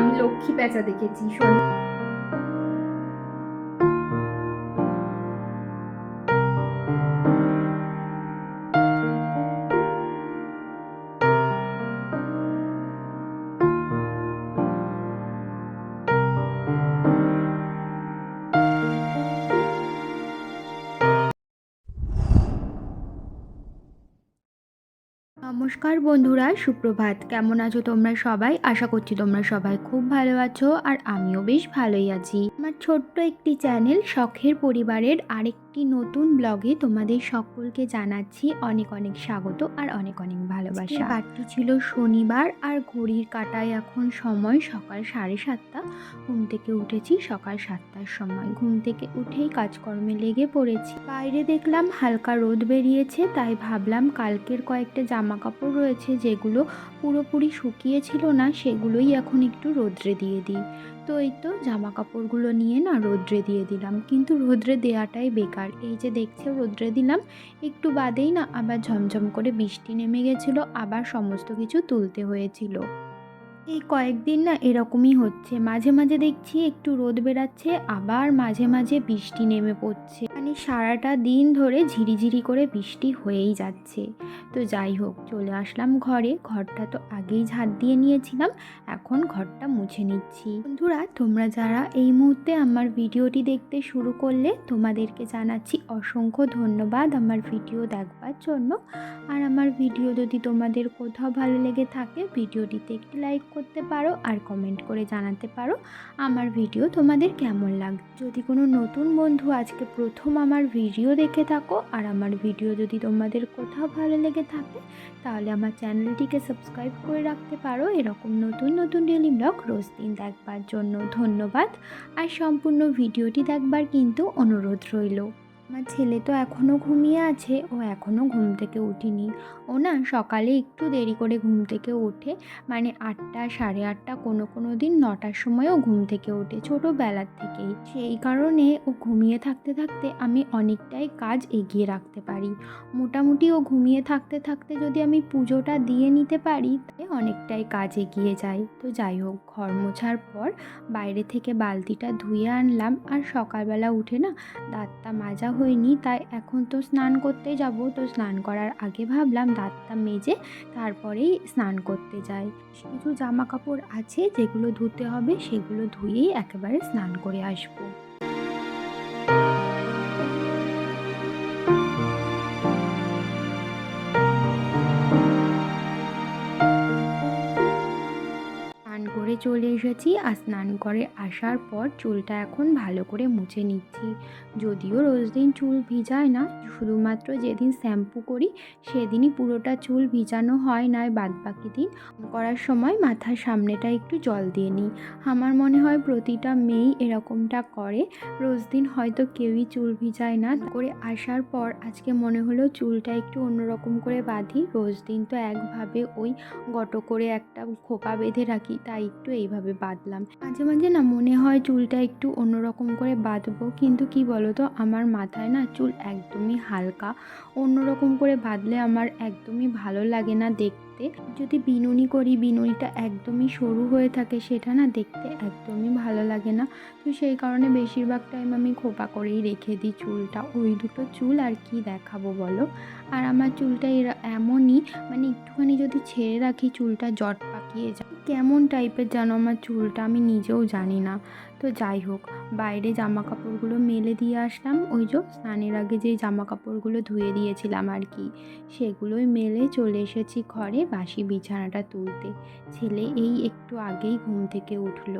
আমি লক্ষ্মী প্যাঁচা দেখেছি নমস্কার বন্ধুরা, সুপ্রভাত। কেমন আছো তোমরা সবাই? আশা করছি তোমরা সবাই খুব ভালো আছো আর আমিও বেশ ভালোই আছি। আমার ছোট্ট একটি চ্যানেল শখের পরিবারের আরেকটি নতুন ব্লগে তোমাদের সকলকে জানাচ্ছি অনেক অনেক স্বাগত আর অনেক অনেক ভালোবাসা। বারটি ছিল শনিবার আর ঘড়ির কাটায় এখন সময় সকাল সাড়ে সাতটা। ঘুম থেকে উঠেছি সকাল সাতটার সময়। ঘুম থেকে উঠেই কাজকর্মে লেগে পড়েছি। বাইরে দেখলাম হালকা রোদ বেরিয়েছে, তাই ভাবলাম কালকের কয়েকটা জামা কাপড় রয়েছে যেগুলো পুরোপুরি শুকিয়েছিল না, সেগুলোই এখন একটু রোদ্রে দিয়ে দিই। তো এই তো জামা কাপড়গুলো নিয়ে না রোদ্রে দিয়ে দিলাম। কিন্তু রোদ্রে দেওয়াটাই বেকার। এই যে দেখছে, রোদ্রে দিলাম। একটু বাদেই না আবার ঝমঝম করে বৃষ্টি নেমে গেছিল, আবার সমস্ত কিছু তুলতে হয়েছিল। এই কয়েকদিন না এরকমই হচ্ছে। মাঝে মাঝে দেখছি একটু রোদ বেড়াচ্ছে, আবার মাঝে মাঝে বৃষ্টি নেমে পড়ছে। মানে সারাটা দিন ধরে ঝিরিঝিরি করে বৃষ্টি হয়েই যাচ্ছে। তো যাই হোক, চলে আসলাম ঘরে। ঘরটা তো আগেই ঝাড় দিয়ে নিয়েছিলাম, এখন ঘরটা মুছে নিচ্ছি। বন্ধুরা, তোমরা যারা এই মুহূর্তে আমার ভিডিওটি দেখতে শুরু করলে, তোমাদেরকে জানাচ্ছি অসংখ্য ধন্যবাদ আমার ভিডিও দেখবার জন্য। আর আমার ভিডিও যদি তোমাদের কোথাও ভালো লেগে থাকে, ভিডিওটিতে একটি লাইক করতে পারো আর কমেন্ট করে জানাতে পারো। আমার ভিডিও তোমাদের কেমন লাগে, যদি কোনো নতুন বন্ধু আজকে প্রথম আমার ভিডিও দেখে থাকো। আর আমার ভিডিও যদি তোমাদের কোথাও ভালো লেগে থাকে, তাহলে আমার চ্যানেলটিকে সাবস্ক্রাইব করে রাখতে পারো। এরকম নতুন নতুন ডেলি ব্লগ রোজ দিন দেখবার জন্য ধন্যবাদ। আর সম্পূর্ণ ভিডিওটি দেখবার কিন্তু অনুরোধ রইল। আমার ছেলে তো এখনও ঘুমিয়ে আছে। ও এখনও ঘুম থেকে উঠিনি। ও না সকালে একটু দেরি করে ঘুম থেকে ওঠে। মানে আটটা, সাড়ে আটটা কোনো কোনো দিন নটার সময়ও ঘুম থেকে ওঠে, ছোটোবেলার থেকেই। সেই কারণে ও ঘুমিয়ে থাকতে থাকতে আমি অনেকটাই কাজ এগিয়ে রাখতে পারি। মোটামুটি ও ঘুমিয়ে থাকতে থাকতে যদি আমি পুজোটা দিয়ে নিতে পারি, তাহলে অনেকটাই কাজ এগিয়ে যায়। তো যাই হোক, ঘর মোছার পর বাইরে থেকে বালতিটা ধুয়ে আনলাম। আর সকালবেলা উঠে না দাঁতটা মাজা হয়নি, তাই এখন তো স্নান করতে যাব। তো স্নান করার আগে ভাবলাম দাঁতটা মেজে তারপরেই স্নান করতে যাই। কিছু জামা কাপড় আছে যেগুলো ধুতে হবে, সেগুলো ধুয়েই একেবারে স্নান করে আসব। চলে এসেছি আর স্নান করে আসার পর চুলটা এখন ভালো করে মুছে নিচ্ছি। যদিও রোজ দিন চুল ভিজায় না, শুধুমাত্র যেদিন শ্যাম্পু করি সেদিনই পুরোটা চুল ভিজানো হয় না বাদ বাকি দিন করার সময় মাথার সামনেটা একটু জল দিয়ে নিই। আমার মনে হয় প্রতিটা মেয়েই এরকমটা করে। রোজ দিন হয়তো কেউই চুল ভিজায় না। করে আসার পর আজকে মনে হলো চুলটা একটু অন্যরকম করে বাঁধি। রোজ দিন তো একভাবে ওই গটো করে একটা খোপা বেঁধে রাখি, তাই একটু এইভাবে বাঁধলাম। মাঝে মাঝে না মনে হয় চুলটা একটু অন্যরকম করে বাঁধবো। কিন্তু কি বলো তো আমার মাথায় না চুল একদমই হালকা। অন্যরকম করে বাঁধলে আমার একদমই ভালো লাগে না দেখতে। যদি বিনুনি করি, বিনুনিটা একদমই সরু হয়ে থাকে, সেটা না দেখতে একদমই ভালো লাগে না। তো সেই কারণে বেশিরভাগ টাইম আমি খোপা করেই রেখে দিই চুলটা। ওই দুটো চুল আর কি দেখাবো বলো? আর আমার চুলটা এরা এমনই মানে একটুখানি যদি ছেড়ে রাখি, চুলটা জট পাকিয়ে যায় কেমন টাইপের যেন আমার চুলটা আমি নিজেও জানি না। তো যাই হোক, বাইরে জামা কাপড়গুলো মেলে দিয়ে আসলাম। ওই যে স্নানের আগে যেই জামা কাপড়গুলো ধুয়ে দিয়েছিলাম আর কি, সেগুলোই মেলে চলে এসেছি ঘরে বাসি বিছানাটা তুলতে। ছেলে এই একটু আগেই ঘুম থেকে উঠল।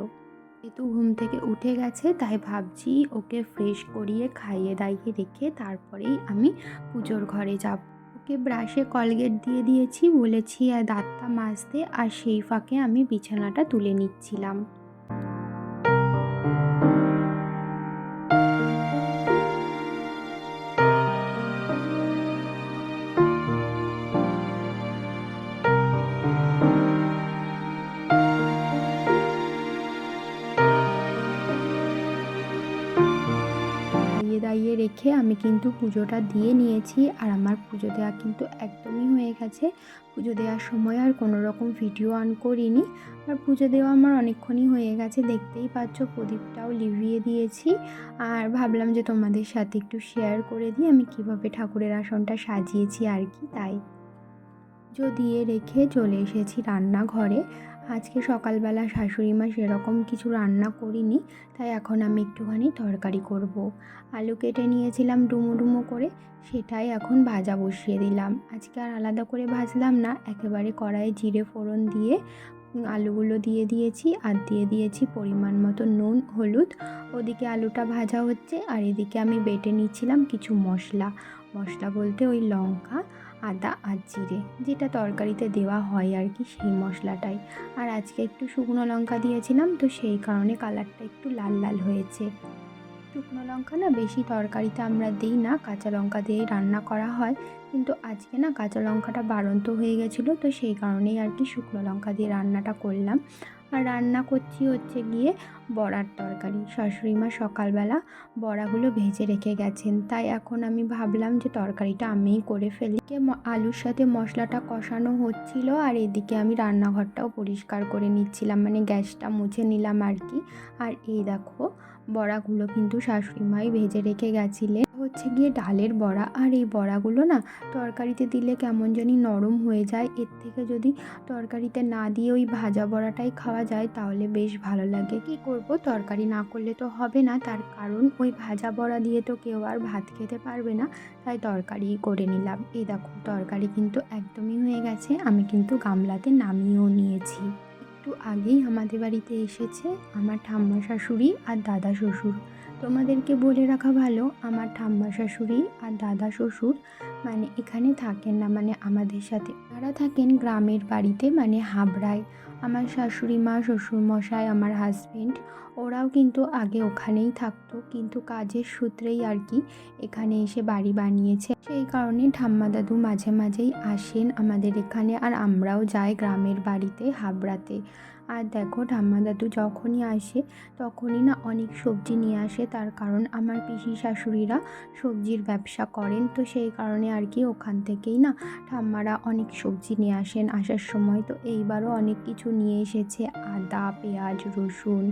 যেহেতু ঘুম থেকে উঠে গেছে, তাই ভাবছি ওকে ফ্রেশ করিয়ে খাইয়ে দাইয়ে রেখে তারপরেই আমি পুজোর ঘরে যাব। ওকে ব্রাশে কলগেট দিয়ে দিয়েছি, বলেছি, আর দাঁতটা মাজতে। আর সেই ফাঁকে আমি বিছানাটা তুলে নিচ্ছিলাম। খাইয়ে রেখে আমি কিন্তু পুজোটা দিয়ে নিয়েছি। আর আমার পুজো দেওয়া কিন্তু একদমই হয়ে গেছে। পুজো দেওয়ার সময় আর কোনো রকম ভিডিও অন করিনি। আর পুজো দেওয়া আমার অনেকক্ষণই হয়ে গেছে। দেখতেই পাচ্ছ প্রদীপটাও লিভিয়ে দিয়েছি। আর ভাবলাম যে তোমাদের সাথে একটু শেয়ার করে দিই। আমি কীভাবে ঠাকুরের আসনটা সাজিয়েছি আর কি, তাই। পুজো দিয়ে রেখে চলে এসেছি রান্নাঘরে। আজকে সকালবেলা শাশুড়ি মা সেরকম কিছু রান্না করিনি, তাই এখন আমি একটুখানি তরকারি করব। আলু কেটে নিয়েছিলাম ডুমো ডুমো করে, সেটাই এখন ভাজা বসিয়ে দিলাম। আজকে আর আলাদা করে ভাজলাম না, একেবারে কড়াইয়ে জিরে ফোড়ন দিয়ে আলুগুলো দিয়ে দিয়েছি, আর দিয়ে দিয়েছি পরিমাণ মতো নুন, হলুদ। ওদিকে আলুটা ভাজা হচ্ছে, আর এদিকে আমি বেটে নিচ্ছিলাম কিছু মশলা। মশলা বলতে ওই লঙ্কা আদা আর জিরে, যেটা তরকারিতে দেওয়া হয় আর কি সেই মশলাটাই। আর আজকে একটু শুকনো লঙ্কা দিয়েছিলাম, তো সেই কারণে কালারটা একটু লাল লাল হয়েছে। শুকনো লঙ্কা না বেশি তরকারিতে আমরা দিই না, কাঁচা লঙ্কা দিয়েই রান্না করা হয়। কিন্তু আজকে না কাঁচা লঙ্কাটা বাড়ন্ত হয়ে গেছিল, তো সেই কারণেই আর কি শুকনো লঙ্কা দিয়ে রান্নাটা করলাম। আর রান্না করছি হচ্ছে গিয়ে বড়ার তরকারি। শাশুড়ি মা সকালবেলা বড়াগুলো ভেজে রেখে গেছেন। তাই এখন আমি ভাবলাম যে তরকারিটা আমিই করে ফেলি। আলুর সাথে মশলাটা কষানো হচ্ছিল আর এদিকে আমি রান্নাঘরটাও পরিষ্কার করে নিচ্ছিলাম। মানে গ্যাসটা মুছে নিলাম আর কি। আর এই দেখো, বড়াগুলো কিন্তু শাশুড়ি মাই ভেজে রেখে গেছিলেন। হচ্ছে গিয়ে ডালের বড়া। আর এই বড়াগুলো না তরকারিতে দিলে কেমন জানি নরম হয়ে যায়। এর থেকে যদি তরকারিতে না দিয়ে ওই ভাজা বড়াটাই খাওয়া যায়, তাহলে বেশ ভালো লাগে। কি করব? তরকারি না করলে তো হবে না। তার কারণ ওই ভাজা বড়া দিয়ে তো কেউ আর ভাত খেতে পারবে না। তাই তরকারি করে নিলাম। এই দেখো, তরকারি কিন্তু একদমই হয়ে গেছে। আমি কিন্তু গামলাতে নামিয়েও নিয়েছি। একটু আগেই আমাদের বাড়িতে এসেছে আমার ঠাম্মা শাশুড়ি আর দাদা শ্বশুর। তোমাদেরকে বলে রাখা ভালো, আমার ঠাম্মা শাশুড়ি আর দাদা শ্বশুর মানে এখানে থাকেন না মানে আমাদের সাথে তারা থাকেন গ্রামের বাড়িতে মানে হাবড়ায়। আমার শাশুড়ি মা, শ্বশুরমশাই, আমার হাজব্যান্ড ওরাও কিন্তু আগে ওখানেই থাকতো। কিন্তু কাজের সূত্রেই আর কি এখানে এসে বাড়ি বানিয়েছে। সেই কারণে ঠাম্মা দাদু মাঝে মাঝেই আসেন আমাদের এখানে, আর আমরাও যাই গ্রামের বাড়িতে, হাবড়াতে। আর দেখো ঠাম্মা দাদু যখনই আসে তখনই না অনেক সবজি নিয়ে আসে। তার কারণ আমার পিসি শাশুড়িরা সবজির ব্যবসা করেন। তো সেই কারণে আর কি ওখান থেকেই না ঠাম্মারা অনেক সবজি নিয়ে আসেন আসার সময়। তো এইবারও অনেক কিছু নিয়ে এসেছে। আদা, পেঁয়াজ, রসুন,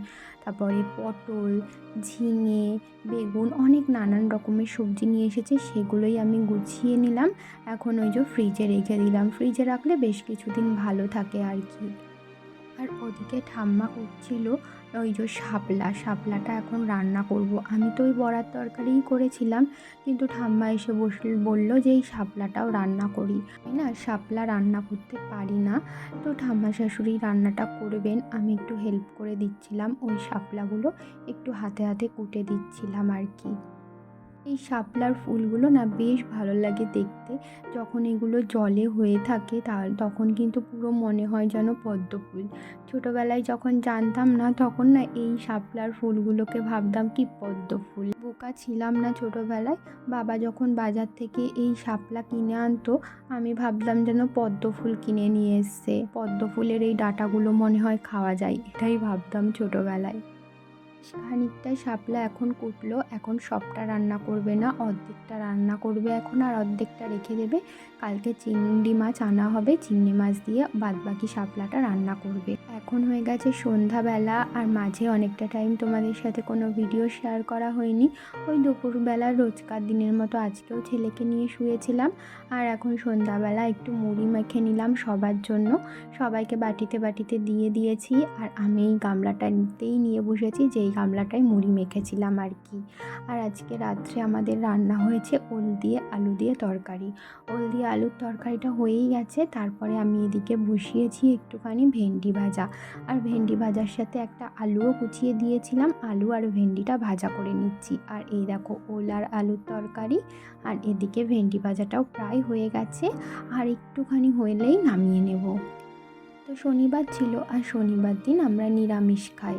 তারপরে পটল, ঝিঙে, বেগুন অনেক নানান রকমের সবজি নিয়ে এসেছে। সেগুলোই আমি গুছিয়ে নিলাম। এখন ওই যে ফ্রিজে রেখে দিলাম। ফ্রিজে রাখলে বেশ কিছুদিন ভালো থাকে আর কি। আর ওদিকে ঠাম্মা করছিল ওই যে শাপলা, শাপলাটা এখন রান্না করব। আমি তো ওই বড়ার তরকারিই করেছিলাম, কিন্তু ঠাম্মা এসে বসল, বলল যে এই শাপলাটাও রান্না করি। তাই না শাপলা রান্না করতে পারি না, তো ঠাম্মা শাশুড়ি রান্নাটা করবেন, আমি একটু হেল্প করে দিচ্ছিলাম ওই শাপলাগুলো, একটু হাতে হাতে কুটে দিচ্ছিলাম আর কি। এই শাপলার ফুলগুলো না বেশ ভালো লাগে দেখতে। যখন এগুলো জলে হয়ে থাকে তা, তখন কিন্তু পুরো মনে হয় যেন পদ্ম ফুল। ছোটোবেলায় যখন জানতাম না, তখন না এই শাপলার ফুলগুলোকে ভাবতাম কি পদ্ম ফুল। বোকা ছিলাম না ছোটোবেলায়। বাবা যখন বাজার থেকে এই শাপলা কিনে আনতো, আমি ভাবতাম যেন পদ্ম ফুল কিনে নিয়ে এসছে। পদ্ম ফুলের এই ডাটাগুলো মনে হয় খাওয়া যায়, এটাই ভাবতাম ছোটোবেলায়। খানিকটা শাপলা এখন কুটলো, এখন সবটা রান্না করবে না, অর্ধেকটা রান্না করবে এখন আর অর্ধেকটা রেখে দেবে। কালকে চিংড়ি মাছ আনা হবে, চিংড়ি মাছ দিয়ে বাদবাকি শাপলাটা রান্না করবে। এখন হয়ে গেছে সন্ধ্যাবেলা, আর মাঝে অনেকটা টাইম তোমাদের সাথে কোনো ভিডিও শেয়ার করা হয়নি। ওই দুপুরবেলা রোজকার দিনের মতো আজকেও ছেলেকে নিয়ে শুয়েছিলাম, আর এখন সন্ধ্যাবেলা একটু মুড়ি মেখে নিলাম সবার জন্য। সবাইকে বাটিতে বাটিতে দিয়ে দিয়েছি, আর আমি এই গামলাটা নিতেই নিয়ে বসেছি, যেই গামলাটায় মুড়ি মেখেছিলাম আর কি। আর আজকে রাত্রে আমাদের রান্না হয়েছে ওল দিয়ে আলু দিয়ে তরকারি। ওল দিয়ে আলুর তরকারিটা হয়েই গেছে, তারপরে আমি এদিকে বসিয়েছি একটুখানি ভেন্ডি ভাজা। আর ভেন্ডি ভাজার সাথে একটা আলুও কুচিয়ে দিয়েছিলাম, আলু আর ভেন্ডিটা ভাজা করে নিচ্ছি। আর এই দেখো ওল আর আলুর তরকারি, আর এদিকে ভেন্ডি ভাজাটাও প্রায় হয়ে গেছে, আর একটুখানি হলেই নামিয়ে নেব। তো শনিবার ছিল, আর শনিবার দিন আমরা নিরামিষ খাই।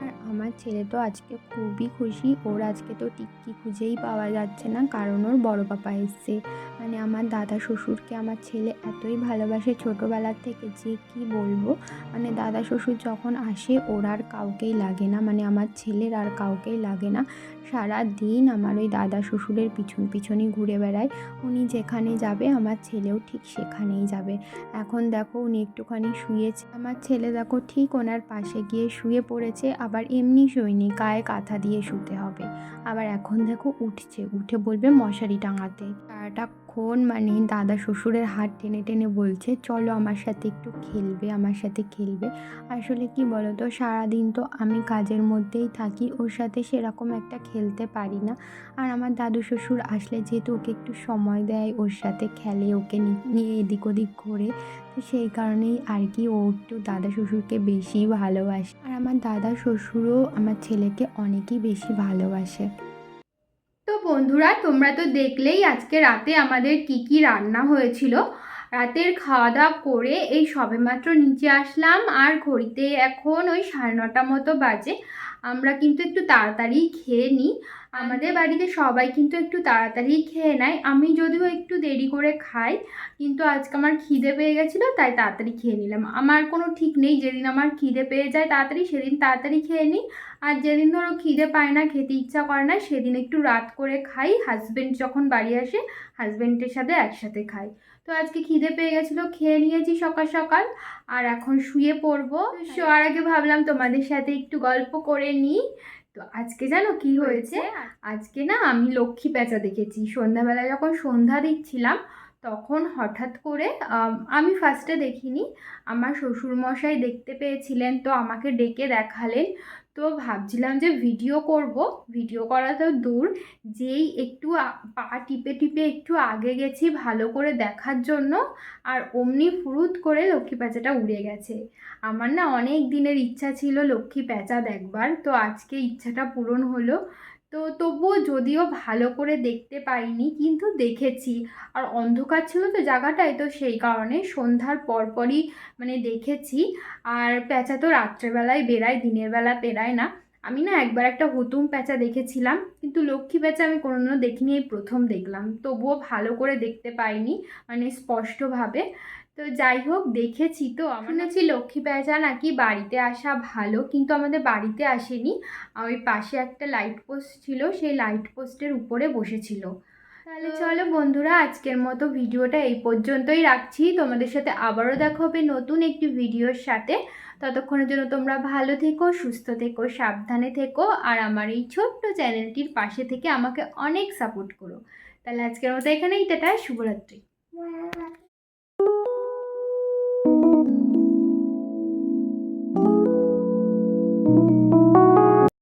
আর আমার ছেলে তো আজকে খুবই খুশি। ওর আজকে তো টিক্কি খুঁজেই পাওয়া যাচ্ছে না, কারণ ওর বড় পাপা এসছে। মানে আমার দাদা শ্বশুরকে আমার ছেলে এতই ভালোবাসে ছোটোবেলার থেকে যে কি বলব? মানে দাদা শ্বশুর যখন আসে, ওর আর কাউকেই লাগে না। মানে আমার ছেলের আর কাউকেই লাগে না। সারা দিন আমার ওই দাদা শ্বশুরের পিছন পিছনই ঘুরে বেড়ায়। উনি যেখানে যাবে, আমার ছেলেও ঠিক সেখানেই যাবে। এখন দেখো, উনি একটুখানি শুয়েছে আমার ছেলে দেখো, ঠিক ওনার পাশে গিয়ে শুয়ে পড়েছে। আবার এমনি শোয়নি গায়ে কাঁথা দিয়ে শুতে হবে। আবার এখন দেখো উঠছে, উঠে বলবে মশারি টাঙাতে। সারাটাক্ষণ মানে দাদা শ্বশুরের হাত টেনে টেনে বলছে, চলো আমার সাথে একটু খেলবে, আমার সাথে খেলবে। আসলে কি বলো তো সারাদিন তো আমি কাজের মধ্যেই থাকি, ওর সাথে সেরকম একটা খেলতে পারি না। আর আমার দাদু শ্বশুর আসলে যেহেতু ওকে একটু সময় দেয়, ওর সাথে খেলে, ওকে নিয়ে এদিক ওদিক ঘোরে, তো সেই কারণেই আর কি ও একটু দাদা শ্বশুরকে বেশি ভালোবাসে। আর আমার দাদা শ্বশুরও আমার ছেলেকে অনেকই বেশি ভালোবাসে। বন্ধুরা, তোমরা তো দেখলেই আজকে রাতে আমাদের কি কি রান্না হয়েছিল। রাতের খাওয়া দাওয়া করে এই সবেমাত্র নিচে আসলাম। আর ঘড়িতে এখন ওই সাড়ে নটা মতো বাজে। আমরা কিন্তু একটু তাড়াতাড়ি খেয়ে নিই। আমাদের বাড়িতে সবাই কিন্তু একটু তাড়াতাড়ি খেয়ে নেয়। আমি যদিও একটু দেরি করে খাই, কিন্তু আজকে আমার খিদে পেয়ে গেছিল, তাই তাড়াতাড়ি খেয়ে নিলাম। আমার কোনো ঠিক নেই, যেদিন আমার খিদে পেয়ে যায় তাড়াতাড়ি, সেদিন তাড়াতাড়ি খেয়ে নিই। আর যেদিন ধরো খিদে পায় না, খেতে ইচ্ছা করে না, সেদিন একটু রাত করে খাই। হাজবেন্ড যখন বাড়ি আসে হাজবেন্ডের সাথে একসাথে খাই। তো আজকে খিদে পেয়ে গেছিল খেয়ে নিয়েছি সকাল সকাল আর এখন শুয়ে পড়ব। শোয়ার আগে ভাবলাম তোমাদের সাথে একটু গল্প করে নিই। তো আজকে জানো কি হয়েছে? আজকে না আমি লক্ষ্মী প্যাঁচা দেখেছি। সন্ধ্যাবেলা যখন সন্ধ্যা দিচ্ছিলাম তখন হঠাৎ করে আমি ফার্স্টে দেখিনি। আমার শ্বশুরমশাই দেখতে পেয়েছিলেন তো আমাকে ডেকে দেখালেন। তো ভাবছিলাম যে ভিডিও করব। ভিডিও করা তো দূর। যেই একটু পা টিপে টিপে একটু আগে গেছি ভালো করে দেখার জন্য। আর অমনি ফুরুত করে লক্ষ্মী প্যাঁচাটা উড়ে গেছে। আমার না অনেক দিনের ইচ্ছা ছিল লক্ষ্মী প্যাঁচা দেখবার। তো আজকে ইচ্ছাটা পূরণ হলো। তো তবুও যদিও ভালো করে দেখতে পাইনি, কিন্তু দেখেছি। আর অন্ধকার ছিল তো জায়গাটায়, তো সেই কারণে সন্ধ্যার পরপরই মানে দেখেছি। আর প্যাঁচা তো রাত্রেবেলায় বেরায় দিনের বেলা বেরায় না। আমি না একবার একটা হুতুম প্যাঁচা দেখেছিলাম, কিন্তু লক্ষ্মী প্যাঁচা আমি কোনোদিনও দেখিনি, এই প্রথম দেখলাম। তবুও ভালো করে দেখতে পাইনি মানে স্পষ্টভাবে। তো যাই হোক দেখেছি তো। আমার শুনেছি লক্ষ্মী প্যাঁচা নাকি বাড়িতে আসা ভালো কিন্তু আমাদের বাড়িতে আসেনি। ওই পাশে একটা লাইট পোস্ট ছিল সেই লাইট পোস্টের উপরে বসেছিল। তাহলে চলো বন্ধুরা আজকের মতো ভিডিওটা এই পর্যন্তই রাখছি। তোমাদের সাথে আবারও দেখা হবে নতুন একটি ভিডিওর সাথে। ততক্ষণের জন্য তোমরা ভালো থেকো সুস্থ থেকো সাবধানে থেকো আর আমার এই ছোট্ট চ্যানেলটির পাশে থেকে আমাকে অনেক সাপোর্ট করো। তাহলে আজকের মতো এখানেই টাটা শুভরাত্রি।